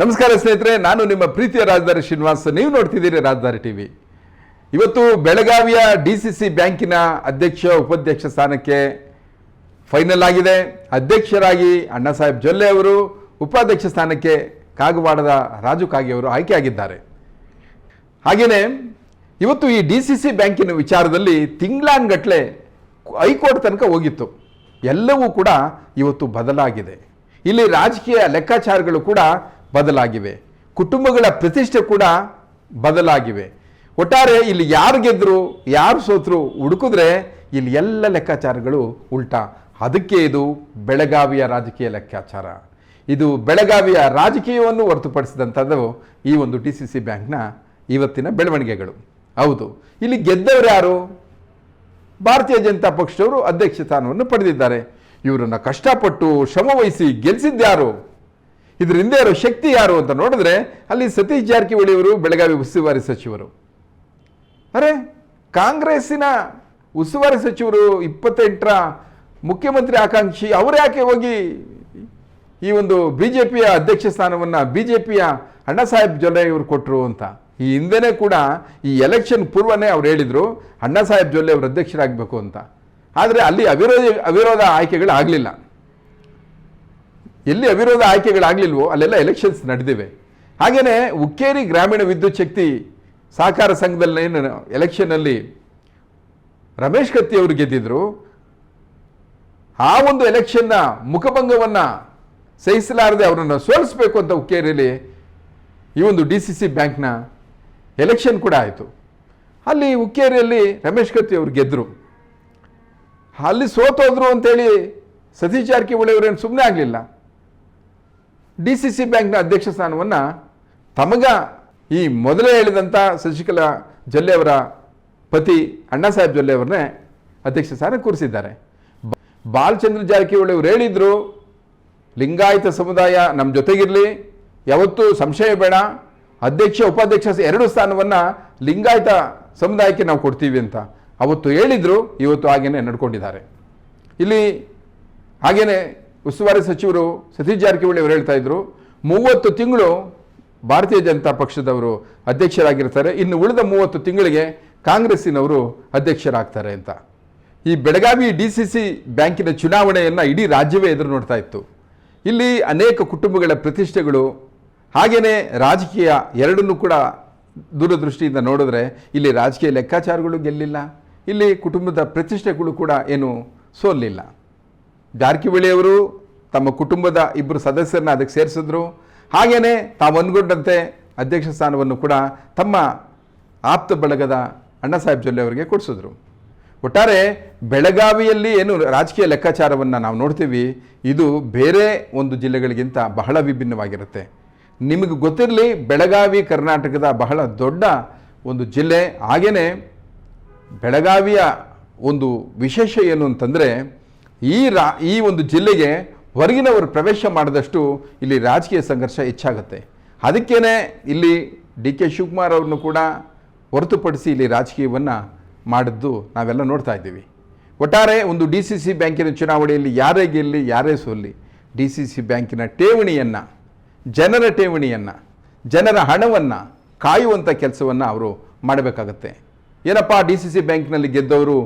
ನಮಸ್ಕಾರ ಸ್ನೇಹಿತರೆ, ನಾನು ನಿಮ್ಮ ಪ್ರೀತಿಯ ರಾಜಧಾನಿ ಶ್ರೀನಿವಾಸ್. ನೀವು ನೋಡ್ತಿದ್ದೀರಿ ರಾಜಧಾನಿ ಟಿವಿ ಇವತ್ತು ಬೆಳಗಾವಿಯ ಡಿ ಸಿ ಸಿ ಬ್ಯಾಂಕಿನ ಅಧ್ಯಕ್ಷ, ಉಪಾಧ್ಯಕ್ಷ ಸ್ಥಾನಕ್ಕೆ ಫೈನಲ್ ಆಗಿದೆ. ಅಧ್ಯಕ್ಷರಾಗಿ ಅಣ್ಣಾ ಸಾಹೇಬ್ ಜೊಲ್ಲೆ ಅವರು, ಉಪಾಧ್ಯಕ್ಷ ಸ್ಥಾನಕ್ಕೆ ಕಾಗವಾಡದ ರಾಜು ಕಾಗೆ ಅವರು ಆಯ್ಕೆಯಾಗಿದ್ದಾರೆ. ಹಾಗೆಯೇ ಇವತ್ತು ಈ ಡಿ ಸಿ ಸಿ ಬ್ಯಾಂಕಿನ ವಿಚಾರದಲ್ಲಿ ತಿಂಗಳಾನ್ಗಟ್ಲೆ ಹೈಕೋರ್ಟ್ ತನಕ ಹೋಗಿತ್ತು. ಎಲ್ಲವೂ ಕೂಡ ಇವತ್ತು ಬದಲಾಗಿದೆ. ಇಲ್ಲಿ ರಾಜಕೀಯ ಲೆಕ್ಕಾಚಾರಗಳು ಕೂಡ ಬದಲಾಗಿವೆ. ಕುಟುಂಬಗಳ ಪ್ರತಿಷ್ಠೆ ಕೂಡ ಬದಲಾಗಿವೆ. ಒಟ್ಟಾರೆ ಇಲ್ಲಿ ಯಾರು ಗೆದ್ದರು ಯಾರು ಸೋತರು ಹುಡುಕಿದ್ರೆ ಇಲ್ಲಿ ಎಲ್ಲ ಲೆಕ್ಕಾಚಾರಗಳು ಉಲ್ಟಾ. ಅದಕ್ಕೆ ಇದು ಬೆಳಗಾವಿಯ ರಾಜಕೀಯ ಲೆಕ್ಕಾಚಾರ. ಇದು ಬೆಳಗಾವಿಯ ರಾಜಕೀಯವನ್ನು ಹೊರತುಪಡಿಸಿದಂಥದ್ದು ಈ ಒಂದು ಡಿ ಸಿ ಸಿ ಬ್ಯಾಂಕ್ನ ಇವತ್ತಿನ ಬೆಳವಣಿಗೆಗಳು. ಹೌದು, ಇಲ್ಲಿ ಗೆದ್ದವರು ಯಾರು? ಭಾರತೀಯ ಜನತಾ ಪಕ್ಷದವರು ಅಧ್ಯಕ್ಷ ಸ್ಥಾನವನ್ನು ಪಡೆದಿದ್ದಾರೆ. ಇವರನ್ನು ಕಷ್ಟಪಟ್ಟು ಶ್ರಮವಹಿಸಿ ಗೆಲ್ಲಿಸಿದ್ಯಾರು ಇದ್ರ ಹಿಂದೆ ಇರೋ ಶಕ್ತಿ ಯಾರು ಅಂತ ನೋಡಿದ್ರೆ ಅಲ್ಲಿ ಸತೀಶ್ ಜಾರಕಿಹೊಳಿ ಅವರು ಬೆಳಗಾವಿ ಉಸ್ತುವಾರಿ ಸಚಿವರು. ಅರೆ, ಕಾಂಗ್ರೆಸ್ಸಿನ ಉಸ್ತುವಾರಿ ಸಚಿವರು ಇಪ್ಪತ್ತೆಂಟರ ಮುಖ್ಯಮಂತ್ರಿ ಆಕಾಂಕ್ಷಿ, ಅವರು ಯಾಕೆ ಹೋಗಿ ಈ ಒಂದು ಬಿ ಜೆ ಪಿಯ ಅಧ್ಯಕ್ಷ ಸ್ಥಾನವನ್ನು ಬಿ ಜೆ ಪಿಯ ಅಣ್ಣಾ ಸಾಹೇಬ್ ಜೊಲ್ಲೆ ಇವರು ಕೊಟ್ಟರು ಅಂತ. ಈ ಹಿಂದೆನೇ ಕೂಡ ಈ ಎಲೆಕ್ಷನ್ ಪೂರ್ವನೇ ಅವ್ರು ಹೇಳಿದರು, ಅಣ್ಣಾ ಸಾಹೇಬ್ ಜೊಲ್ಲೆ ಅವರು ಅಧ್ಯಕ್ಷರಾಗಬೇಕು ಅಂತ. ಆದರೆ ಅಲ್ಲಿ ಅವಿರೋಧ ಅವಿರೋಧ ಆಯ್ಕೆಗಳು ಆಗಲಿಲ್ಲ ಎಲ್ಲಿ ಅವಿರೋಧ ಆಯ್ಕೆಗಳಾಗಲಿಲ್ವೋ, ಅಲ್ಲೆಲ್ಲ ಎಲೆಕ್ಷನ್ಸ್ ನಡೆದಿವೆ. ಹಾಗೆಯೇ ಉಕ್ಕೇರಿ ಗ್ರಾಮೀಣ ವಿದ್ಯುತ್ ಶಕ್ತಿ ಸಹಕಾರ ಸಂಘದಲ್ಲಿ ಎಲೆಕ್ಷನ್ನಲ್ಲಿ ರಮೇಶ್ ಕತ್ತಿ ಅವರು ಗೆದ್ದಿದ್ರು. ಆ ಒಂದು ಎಲೆಕ್ಷನ್ನ ಮುಖಭಂಗವನ್ನು ಸಹಿಸಲಾರದೆ ಅವರನ್ನು ಸೋಲಿಸಬೇಕು ಅಂತ ಉಕ್ಕೇರಿಯಲ್ಲಿ ಈ ಒಂದು ಡಿ ಸಿ ಸಿ ಬ್ಯಾಂಕ್ನ ಎಲೆಕ್ಷನ್ ಕೂಡ ಆಯಿತು. ಅಲ್ಲಿ ಉಕ್ಕೇರಿಯಲ್ಲಿ ರಮೇಶ್ ಕತ್ತಿ ಅವರು ಗೆದ್ದರು ಅಲ್ಲಿ ಸೋತೋದ್ರು ಅಂತೇಳಿ ಸತೀಶ್ ಜಾರಕಿಹೊಳಿ ಅವರೇನು ಸುಮ್ಮನೆ ಆಗಲಿಲ್ಲ. ಡಿ ಸಿ ಸಿ ಬ್ಯಾಂಕ್ನ ಅಧ್ಯಕ್ಷ ಸ್ಥಾನವನ್ನು ತಮಗ ಈ ಮೊದಲೇ ಹೇಳಿದಂಥ ಶಶಿಕಲಾ ಜೊಲ್ಲೆ ಅವರ ಪತಿ ಅಣ್ಣಾ ಸಾಹೇಬ್ ಜೊಲ್ಲೆ ಅವರನ್ನೇ ಅಧ್ಯಕ್ಷ ಸ್ಥಾನ ಕೂರಿಸಿದ್ದಾರೆ. ಬಾಲಚಂದ್ರ ಜಾರಕಿಹೊಳಿ ಅವರು ಹೇಳಿದರು, ಲಿಂಗಾಯತ ಸಮುದಾಯ ನಮ್ಮ ಜೊತೆಗಿರಲಿ, ಯಾವತ್ತೂ ಸಂಶಯ ಬೇಡ, ಅಧ್ಯಕ್ಷ, ಉಪಾಧ್ಯಕ್ಷ ಎರಡು ಸ್ಥಾನವನ್ನು ಲಿಂಗಾಯತ ಸಮುದಾಯಕ್ಕೆ ನಾವು ಕೊಡ್ತೀವಿ ಅಂತ ಅವತ್ತು ಹೇಳಿದರು, ಇವತ್ತು ಹಾಗೇನೆ ನಡ್ಕೊಂಡಿದ್ದಾರೆ. ಇಲ್ಲಿ ಹಾಗೇನೆ ಉಸ್ತುವಾರಿ ಸಚಿವರು ಸತೀಶ್ ಜಾರಕಿಹೊಳಿ ಅವರು ಹೇಳ್ತಾ ಇದ್ರು, ಮೂವತ್ತು ತಿಂಗಳು ಭಾರತೀಯ ಜನತಾ ಪಕ್ಷದವರು ಅಧ್ಯಕ್ಷರಾಗಿರ್ತಾರೆ, ಇನ್ನು ಉಳಿದ ಮೂವತ್ತು ತಿಂಗಳಿಗೆ ಕಾಂಗ್ರೆಸ್ಸಿನವರು ಅಧ್ಯಕ್ಷರಾಗ್ತಾರೆ ಅಂತ. ಈ ಬೆಳಗಾವಿ ಡಿ ಸಿ ಸಿ ಬ್ಯಾಂಕಿನ ಚುನಾವಣೆಯನ್ನು ಇಡೀ ರಾಜ್ಯವೇ ಎದುರು ನೋಡ್ತಾ ಇತ್ತು. ಇಲ್ಲಿ ಅನೇಕ ಕುಟುಂಬಗಳ ಪ್ರತಿಷ್ಠೆಗಳು ಹಾಗೆಯೇ ರಾಜಕೀಯ ಎರಡನ್ನೂ ಕೂಡ ದೂರದೃಷ್ಟಿಯಿಂದ ನೋಡಿದ್ರೆ ಇಲ್ಲಿ ರಾಜಕೀಯ ಲೆಕ್ಕಾಚಾರಗಳು ಗೆಲ್ಲಿಲ್ಲ, ಇಲ್ಲಿ ಕುಟುಂಬದ ಪ್ರತಿಷ್ಠೆಗಳು ಕೂಡ ಏನು ಸೋಲಿಲ್ಲ. ಜಾರಕಿಹೊಳಿ ಅವರು ತಮ್ಮ ಕುಟುಂಬದ ಇಬ್ಬರು ಸದಸ್ಯರನ್ನ ಅದಕ್ಕೆ ಸೇರಿಸಿದ್ರು. ಹಾಗೆಯೇ ತಾವು ಅನ್ಗೊಂಡಂತೆ ಅಧ್ಯಕ್ಷ ಸ್ಥಾನವನ್ನು ಕೂಡ ತಮ್ಮ ಆಪ್ತ ಬಳಗದ ಅಣ್ಣ ಸಾಹೇಬ್ ಜೊಲ್ಲೆ ಅವರಿಗೆ ಕೊಡಿಸಿದ್ರು. ಒಟ್ಟಾರೆ ಬೆಳಗಾವಿಯಲ್ಲಿ ಏನು ರಾಜಕೀಯ ಲೆಕ್ಕಾಚಾರವನ್ನು ನಾವು ನೋಡ್ತೀವಿ, ಇದು ಬೇರೆ ಒಂದು ಜಿಲ್ಲೆಗಳಿಗಿಂತ ಬಹಳ ವಿಭಿನ್ನವಾಗಿರುತ್ತೆ. ನಿಮಗೆ ಗೊತ್ತಿರಲಿ, ಬೆಳಗಾವಿ ಕರ್ನಾಟಕದ ಬಹಳ ದೊಡ್ಡ ಒಂದು ಜಿಲ್ಲೆ. ಹಾಗೆಯೇ ಬೆಳಗಾವಿಯ ಒಂದು ವಿಶೇಷ ಏನು ಅಂತಂದರೆ ಈ ರಾ, ಈ ಒಂದು ಜಿಲ್ಲೆಗೆ ಹೊರಗಿನವರು ಪ್ರವೇಶ ಮಾಡಿದಷ್ಟು ಇಲ್ಲಿ ರಾಜಕೀಯ ಸಂಘರ್ಷ ಹೆಚ್ಚಾಗುತ್ತೆ. ಅದಕ್ಕೇ ಇಲ್ಲಿ ಡಿ ಕೆ ಶಿವಕುಮಾರ್ ಅವ್ರನ್ನು ಕೂಡ ಹೊರತುಪಡಿಸಿ ಇಲ್ಲಿ ರಾಜಕೀಯವನ್ನು ಮಾಡಿದ್ದು ನಾವೆಲ್ಲ ನೋಡ್ತಾ ಇದ್ದೀವಿ. ಒಟ್ಟಾರೆ ಒಂದು ಡಿ ಸಿ ಸಿ ಬ್ಯಾಂಕಿನ ಚುನಾವಣೆಯಲ್ಲಿ ಯಾರೇ ಗೆಲ್ಲಿ, ಯಾರೇ ಸೋಲಿ ಡಿ ಸಿ ಸಿ ಬ್ಯಾಂಕಿನ ಠೇವಣಿಯನ್ನು, ಜನರ ಠೇವಣಿಯನ್ನು, ಜನರ ಹಣವನ್ನು ಕಾಯುವಂಥ ಕೆಲಸವನ್ನು ಅವರು ಮಾಡಬೇಕಾಗತ್ತೆ. ಏನಪ್ಪ, ಡಿ ಸಿ ಸಿ ಬ್ಯಾಂಕ್ನಲ್ಲಿ ಗೆದ್ದವರು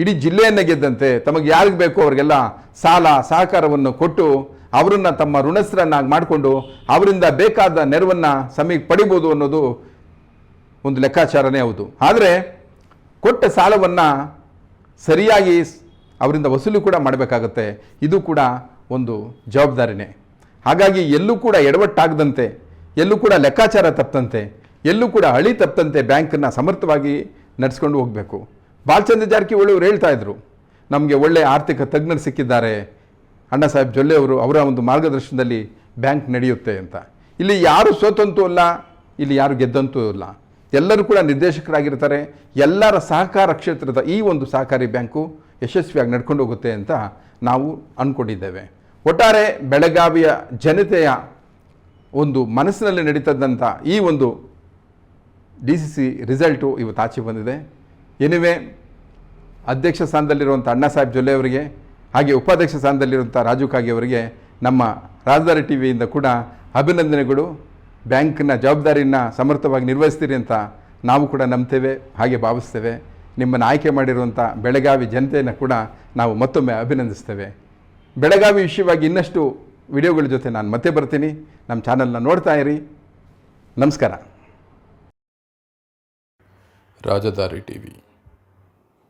ಇಡೀ ಜಿಲ್ಲೆಯನ್ನೇ ಗೆದ್ದಂತೆ ತಮಗೆ ಯಾರಿಗೆ ಬೇಕೋ ಅವರಿಗೆಲ್ಲ ಸಾಲ, ಸಹಕಾರವನ್ನು ಕೊಟ್ಟು ಅವರನ್ನು ತಮ್ಮ ಋಣಸ್ಥರನ್ನಾಗಿ ಮಾಡಿಕೊಂಡು ಅವರಿಂದ ಬೇಕಾದ ನೆರವನ್ನು ಸಮಯಕ್ಕೆ ಪಡಿಬೋದು ಅನ್ನೋದು ಒಂದು ಲೆಕ್ಕಾಚಾರನೇ ಹೌದು. ಆದರೆ ಕೊಟ್ಟ ಸಾಲವನ್ನು ಸರಿಯಾಗಿ ಅವರಿಂದ ವಸೂಲಿ ಕೂಡ ಮಾಡಬೇಕಾಗತ್ತೆ. ಇದು ಕೂಡ ಒಂದು ಜವಾಬ್ದಾರಿನೇ. ಹಾಗಾಗಿ ಎಲ್ಲೂ ಕೂಡ ಎಡವಟ್ಟಾಗದಂತೆ, ಎಲ್ಲೂ ಕೂಡ ಲೆಕ್ಕಾಚಾರ ತಪ್ಪದಂತೆ ಎಲ್ಲೂ ಕೂಡ ಹಳಿ ತಪ್ಪದಂತೆ ಬ್ಯಾಂಕನ್ನು ಸಮರ್ಥವಾಗಿ ನಡೆಸ್ಕೊಂಡು ಹೋಗಬೇಕು. ಬಾಲಚಂದ್ರ ಜಾರಕಿಹೊಳಿ ಅವರು ಹೇಳ್ತಾ ಇದ್ರು, ನಮಗೆ ಒಳ್ಳೆಯ ಆರ್ಥಿಕ ತಜ್ಞರು ಸಿಕ್ಕಿದ್ದಾರೆ, ಅಣ್ಣಾ ಸಾಹೇಬ್ ಜೊಲ್ಲೆ ಅವರು ಅವರ ಒಂದು ಮಾರ್ಗದರ್ಶನದಲ್ಲಿ ಬ್ಯಾಂಕ್ ನಡೆಯುತ್ತೆ ಅಂತ. ಇಲ್ಲಿ ಯಾರು ಸೋತಂತೂ ಅಲ್ಲ, ಇಲ್ಲಿ ಯಾರು ಗೆದ್ದಂತೂ ಇಲ್ಲ ಎಲ್ಲರೂ ಕೂಡ ನಿರ್ದೇಶಕರಾಗಿರ್ತಾರೆ, ಎಲ್ಲರ ಸಹಕಾರ ಕ್ಷೇತ್ರದ ಈ ಒಂದು ಸಹಕಾರಿ ಬ್ಯಾಂಕು ಯಶಸ್ವಿಯಾಗಿ ನಡ್ಕೊಂಡು ಹೋಗುತ್ತೆ ಅಂತ ನಾವು ಅಂದ್ಕೊಂಡಿದ್ದೇವೆ ಒಟ್ಟಾರೆ ಬೆಳಗಾವಿಯ ಜನತೆಯ ಒಂದು ಮನಸ್ಸಿನಲ್ಲಿ ನಡೀತದಂಥ ಈ ಒಂದು ಡಿ ಸಿ ಸಿ ರಿಸಲ್ಟು ಇವತ್ತು ಆಚೆ ಬಂದಿದೆ. ಎನಿವೆ ಅಧ್ಯಕ್ಷ ಸ್ಥಾನದಲ್ಲಿರುವಂಥ ಅಣ್ಣಾ ಸಾಹೇಬ್ ಜೊಲ್ಲೆ ಅವರಿಗೆ, ಹಾಗೆ ಉಪಾಧ್ಯಕ್ಷ ಸ್ಥಾನದಲ್ಲಿರುವಂಥ ರಾಜು ಕಾಗೆ ಅವರಿಗೆ ನಮ್ಮ ರಾಜಧಾನಿ ಟಿ ವಿಯಿಂದ ಕೂಡ ಅಭಿನಂದನೆಗಳು. ಬ್ಯಾಂಕ್ನ ಜವಾಬ್ದಾರಿನ ಸಮರ್ಥವಾಗಿ ನಿರ್ವಹಿಸ್ತೀರಿ ಅಂತ ನಾವು ಕೂಡ ನಂಬ್ತೇವೆ, ಹಾಗೆ ಭಾವಿಸ್ತೇವೆ. ನಿಮ್ಮನ್ನು ಆಯ್ಕೆ ಮಾಡಿರುವಂಥ ಬೆಳಗಾವಿ ಜನತೆಯನ್ನು ಕೂಡ ನಾವು ಮತ್ತೊಮ್ಮೆ ಅಭಿನಂದಿಸ್ತೇವೆ. ಬೆಳಗಾವಿ ವಿಷಯವಾಗಿ ಇನ್ನಷ್ಟು ವಿಡಿಯೋಗಳ ಜೊತೆ ನಾನು ಮತ್ತೆ ಬರ್ತೀನಿ. ನಮ್ಮ ಚಾನಲ್ನ ನೋಡ್ತಾ ಇರಿ. ನಮಸ್ಕಾರ. ರಾಜದಾರಿ ಟಿವಿ